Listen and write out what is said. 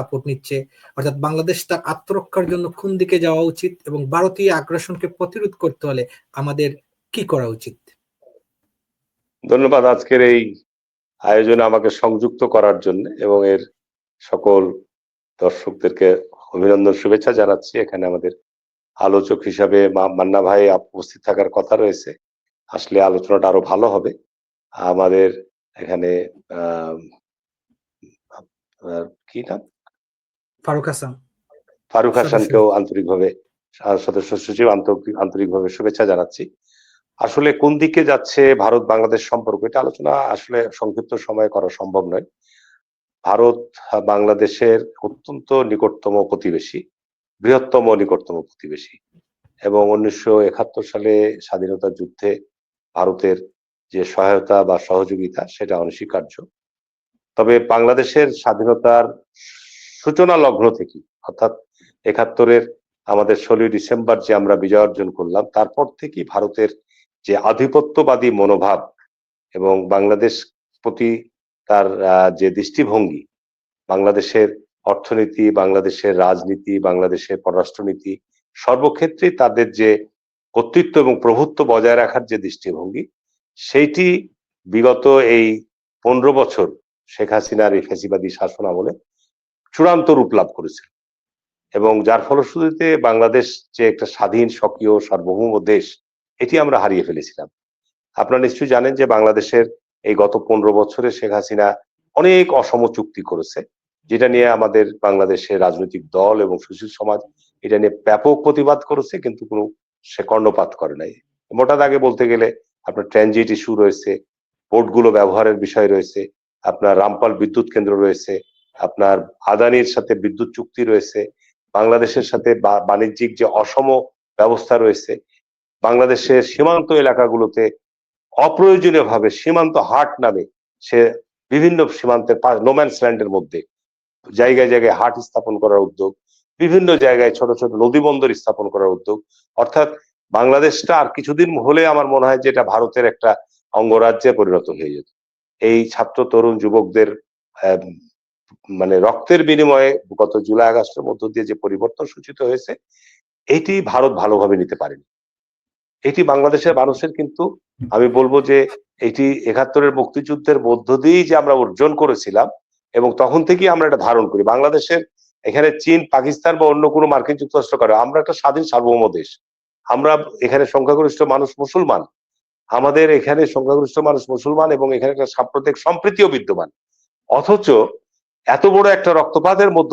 Support নিচ্ছে। অর্থাৎ বাংলাদেশ তার আত্মরক্ষার জন্য কোন দিকে যাওয়া উচিত এবং ভারতীয় আগ্রাসনকে প্রতিরোধ করতে হলে আমাদের কি করা উচিত? ধন্যবাদ আজকের এই আয়োজনে আমাকে সংযুক্ত করার জন্য এবং এর সকল দর্শকদেরকে অভিনন্দন, শুভেচ্ছা জানাচ্ছি। এখানে আমাদের আলোচক হিসাবে মান্না ভাই উপস্থিত থাকার কথা রয়েছে। আসলে আলোচনাটা আরও ভালো হবে। আমাদের এখানে কি নাম? ফারুক হাসান। ফারুক। হাসানকেও আন্তরিকভাবে সদস্য সচিব আন্তরিক আন্তরিকভাবে শুভেচ্ছা জানাচ্ছি। আসলে কোন দিকে যাচ্ছে ভারত বাংলাদেশ সম্পর্ক এটা আলোচনা আসলে সংক্ষিপ্ত সময়ে করা সম্ভব নয়। ভারত বাংলাদেশের অত্যন্ত নিকটতম প্রতিবেশী বৃহত্তম নিকটতম প্রতিবেশী এবং উনিশশো একাত্তর সালে স্বাধীনতা যুদ্ধে ভারতের যে সহায়তা বা সহযোগিতা সেটা অনস্বীকার্য। তবে বাংলাদেশের স্বাধীনতার সূচনা লগ্ন থেকে, অর্থাৎ একাত্তরের আমাদের ষোলোই ডিসেম্বর যে আমরা বিজয় অর্জন করলাম, তারপর থেকেই ভারতের যে আধিপত্যবাদী মনোভাব এবং বাংলাদেশ প্রতি তার যে দৃষ্টিভঙ্গি, বাংলাদেশের অর্থনীতি, বাংলাদেশের রাজনীতি, বাংলাদেশের পররাষ্ট্রনীতি সর্বক্ষেত্রেই তাদের যে কর্তৃত্ব এবং প্রভুত্ব বজায় রাখার যে দৃষ্টিভঙ্গি, সেইটি বিগত এই পনেরো বছর শেখ হাসিনার এই ফ্যাসিবাদী শাসন আমলে চূড়ান্ত রূপ লাভ করেছে। এবং যার ফলশ্রুতিতে বাংলাদেশ যে একটা স্বাধীন স্বকীয় সার্বভৌম দেশ, এটি আমরা হারিয়ে ফেলেছিলাম। আপনারা নিশ্চয়ই জানেন যে বাংলাদেশের এই গত পনেরো বছরে শেখ হাসিনা অনেক অসম চুক্তি করেছে, যেটা নিয়ে আমাদের বাংলাদেশের রাজনৈতিক দল এবং সুশীল সমাজ এটা নিয়ে ব্যাপক প্রতিবাদ করেছে, কিন্তু কোনো সে কর্ণপাত করে নাই। মোটা দাগে বলতে গেলে আপনার ট্রানজিট ইস্যু রয়েছে পোর্টগুলো ব্যবহারের বিষয় রয়েছে, আপনার রামপাল বিদ্যুৎ কেন্দ্র রয়েছে আপনার আদানির সাথে বিদ্যুৎ চুক্তি রয়েছে, বাংলাদেশের সাথে বাণিজ্যিক যে অসম ব্যবস্থা রয়েছে, বাংলাদেশের সীমান্ত এলাকাগুলোতে অপ্রয়োজনীয় ভাবে সীমান্ত হাট নামে সে বিভিন্ন সীমান্তের নোম্যান্স ল্যান্ডের মধ্যে জায়গায় জায়গায় হাট স্থাপন করার উদ্যোগ, বিভিন্ন জায়গায় ছোট ছোট নদী বন্দর স্থাপন করার উদ্যোগ। অর্থাৎ বাংলাদেশটা আর কিছুদিন হলে আমার মনে হয় যে এটা ভারতের একটা অঙ্গরাজ্যে পরিণত হয়ে যেত। এই ছাত্র, তরুণ, যুবকদের মানে রক্তের বিনিময়ে গত জুলাই আগস্টের মধ্য দিয়ে যে পরিবর্তন সূচিত হয়েছে, এটি ভারত ভালোভাবে নিতে পারেনি। এটি বাংলাদেশের মানুষের কিন্তু, আমি বলব যে এটি একাত্তরের মুক্তিযুদ্ধের মধ্য দিয়েই যে আমরা অর্জন করেছিলাম এবং তখন থেকেই আমরা এটা ধারণ করি। বাংলাদেশের এখানে চীন, পাকিস্তান বা অন্য কোনো মার্কিন যুক্তরাষ্ট্র করে, আমরা একটা স্বাধীন সার্বভৌম দেশ। আমরা এখানে সংখ্যাগরিষ্ঠ মানুষ মুসলমান। আমাদের এখানে সংখ্যাগরিষ্ঠ মানুষ মুসলমান এবং এখানে একটা সাম্প্রতিক সম্প্রীতিও বিদ্যমান। অথচ এত বড় একটা রক্তপাতের মধ্য